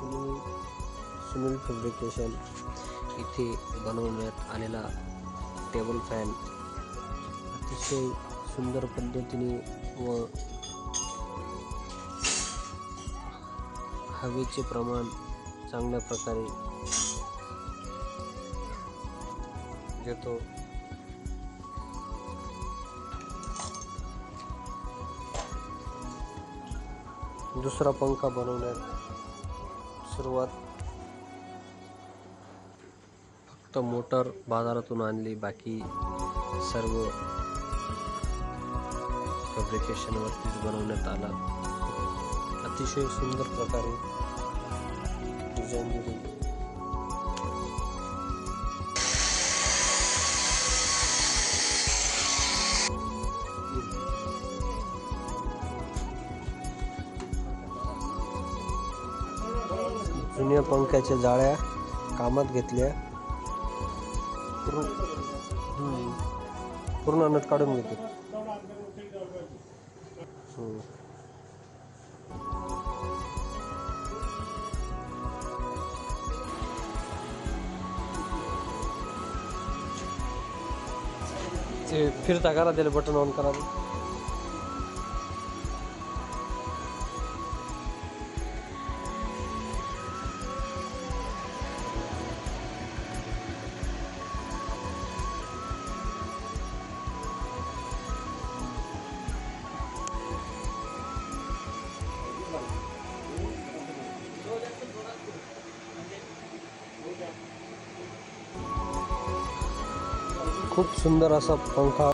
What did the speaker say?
Sunil Sunil fabrication इथे बनवण्यात आलेला टेबल फॅन अतिशय सुंदर पद्धतीने व हवेचे प्रमाण चांगल्या प्रकारे घेतो दुसरा पंखा बनवण्यात सुरुवात. फक्त मोटर बाजारातून आणली बाकी सर्व फॅब्रिकेशनवरतीच बनवण्यात आला. अतिशय सुंदर प्रकारे डिझाईन दिली. जुन्या पंख्याच्या जाळ्या कामात घेतल्या. पूर्ण पूर्ण नट काढून घेते ते फिरता करा त्याला बटन ऑन करा खूप सुंदर असा पंखा.